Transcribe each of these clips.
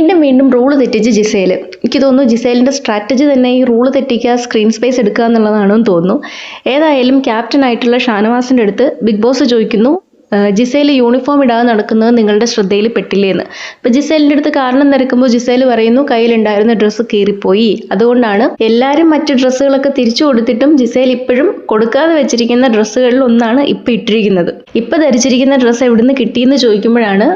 വീണ്ടും വീണ്ടും റൂൾ തെറ്റിച്ച് ജിസേൽ എനിക്ക് തോന്നുന്നു ജിസേലിന്റെ സ്ട്രാറ്റജി തന്നെ ഈ റൂൾ തെറ്റിക്കുക സ്ക്രീൻ സ്പേസ് എടുക്കുക എന്നുള്ളതാണെന്ന് തോന്നുന്നു. ഏതായാലും ക്യാപ്റ്റൻ ആയിട്ടുള്ള ഷാനവാസിന്റെ അടുത്ത് ബിഗ് ബോസ് ചോദിക്കുന്നു ജിസേൽ യൂണിഫോം ഇടാതെ നടക്കുന്നത് നിങ്ങളുടെ ശ്രദ്ധയിൽ പെട്ടില്ലേന്ന് അപ്പോൾ ജിസേലിന്റെ അടുത്ത് കാരണം നിരക്കുമ്പോൾ ജിസേൽ പറയുന്നു കയ്യിലുണ്ടായിരുന്ന ഡ്രസ്സ് കീറിപ്പോയി. അതുകൊണ്ടാണ് എല്ലാവരും മറ്റ് ഡ്രസ്സുകളൊക്കെ തിരിച്ചു കൊടുത്തിട്ടും ജിസേൽ ഇപ്പോഴും കൊടുക്കാതെ വെച്ചിരിക്കുന്ന ഡ്രസ്സുകളിൽ ഒന്നാണ് ഇപ്പൊ ഇട്ടിരിക്കുന്നത്. ഇപ്പൊ ധരിച്ചിരിക്കുന്ന ഡ്രസ്സ് എവിടുന്ന് കിട്ടിയെന്ന് ചോദിക്കുമ്പോഴാണ്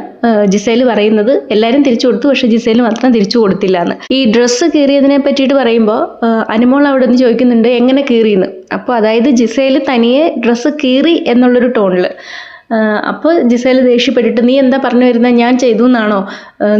ജിസേൽ പറയുന്നത് എല്ലാവരും തിരിച്ചു കൊടുത്തു പക്ഷേ ജിസേൽ മാത്രം തിരിച്ചു കൊടുത്തില്ല എന്ന്. ഈ ഡ്രസ്സ് കീറിയതിനെ പറ്റിയിട്ട് പറയുമ്പോൾ അനുമോൾ അവിടെ നിന്ന് ചോദിക്കുന്നുണ്ട് എങ്ങനെ കീറിയെന്ന്? അപ്പോൾ അതായത് ജിസേൽ തനിയെ ഡ്രസ്സ് കീറി എന്നുള്ളൊരു ടോണിൽ അപ്പോൾ ജിസേൽ ദേഷ്യപ്പെട്ടിട്ട് നീ എന്താ പറഞ്ഞു വരുന്നത് ഞാൻ ചെയ്തു എന്നാണോ?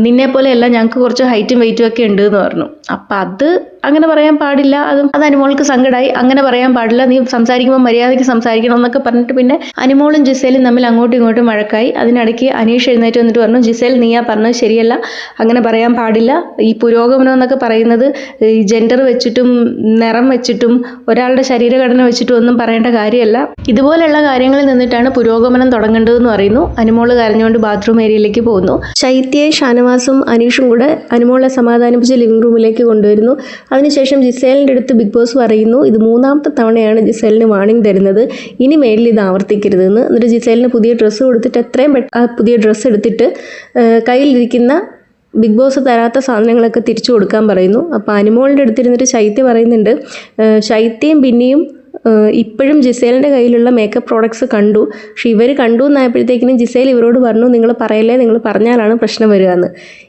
നിന്നെ പോലെയല്ല ഞങ്ങൾക്ക് കുറച്ച് ഹൈറ്റും വെയിറ്റും ഒക്കെ ഉണ്ട് എന്ന് പറഞ്ഞു. അപ്പം അത് അങ്ങനെ പറയാൻ പാടില്ല. അതും അത് അനുമോൾക്ക് സങ്കടമായി അങ്ങനെ പറയാൻ പാടില്ല. നീ സംസാരിക്കുമ്പോൾ മര്യാദയ്ക്ക് സംസാരിക്കണം എന്നൊക്കെ പറഞ്ഞിട്ട് പിന്നെ അനുമോളും ജിസേലും തമ്മിൽ അങ്ങോട്ടും ഇങ്ങോട്ടും വഴക്കായി. അതിനിടയ്ക്ക് അനീഷ് എഴുന്നേറ്റ് വന്നിട്ട് പറഞ്ഞു ജിസേൽ നീയാ പറഞ്ഞത് ശരിയല്ല. അങ്ങനെ പറയാൻ പാടില്ല. ഈ പുരോഗമനം എന്നൊക്കെ പറയുന്നത് ഈ ജെൻഡർ വെച്ചിട്ടും നിറം വെച്ചിട്ടും ഒരാളുടെ ശരീരഘടന വെച്ചിട്ടും ഒന്നും പറയേണ്ട കാര്യമല്ല. ഇതുപോലെയുള്ള കാര്യങ്ങളിൽ നിന്നിട്ടാണ് പുരോഗമനം തുടങ്ങേണ്ടതെന്ന് പറയുന്നു. അനുമോൾ കരഞ്ഞുകൊണ്ട് ബാത്റൂം ഏരിയയിലേക്ക് പോകുന്നു. ശൈത്യയെ ഷാനവാസും അനീഷും കൂടെ അനുമോളെ സമാധാനിപ്പിച്ച് ലിവിംഗ് റൂമിലേക്ക് കൊണ്ടുവരുന്നു. അതിനുശേഷം ജിസേലിന്റെ അടുത്ത് ബിഗ് ബോസ് പറയുന്നു ഇത് മൂന്നാമത്തെ തവണയാണ് ജിസേലിന് വാണിംഗ് തരുന്നത്. ഇനി മേലിൽ ഇത് ആവർത്തിക്കരുതെന്ന്. എന്നിട്ട് ജിസേലിന് പുതിയ ഡ്രസ്സ് കൊടുത്തിട്ട് എത്രയും പെട്ട പുതിയ ഡ്രസ്സ് എടുത്തിട്ട് കയ്യിലിരിക്കുന്ന ബിഗ് ബോസ് തരാത്ത സാധനങ്ങളൊക്കെ തിരിച്ചു കൊടുക്കാൻ പറയുന്നു. അപ്പോൾ അനുമോളിന്റെ അടുത്തിരുന്നിട്ട് ശൈത്യ പറയുന്നുണ്ട് ശൈത്യയും പിന്നെയും ഇപ്പോഴും ജിസേലിന്റെ കയ്യിലുള്ള മേക്കപ്പ് പ്രോഡക്ട്സ് കണ്ടു. പക്ഷെ ഇവർ കണ്ടു എന്നായപ്പോഴത്തേക്കിനും ജിസേൽ ഇവരോട് പറഞ്ഞു നിങ്ങൾ പറയല്ലേ നിങ്ങൾ പറഞ്ഞാലാണ് പ്രശ്നം വരിക എന്ന്.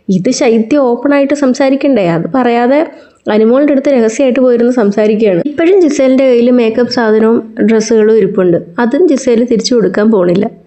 ഇത് ശൈത്യം ഓപ്പണായിട്ട് സംസാരിക്കണ്ടേ? അത് പറയാതെ അനുമോളുടെ അടുത്ത് രഹസ്യമായിട്ട് പോയിരുന്ന് സംസാരിക്കുകയാണ്. ഇപ്പോഴും ജിസേലിന്റെ കയ്യിൽ മേക്കപ്പ് സാധനവും ഡ്രസ്സുകളും ഇരിപ്പുണ്ട്. അതും ജിസേൽ തിരിച്ചു കൊടുക്കാൻ പോണില്ല.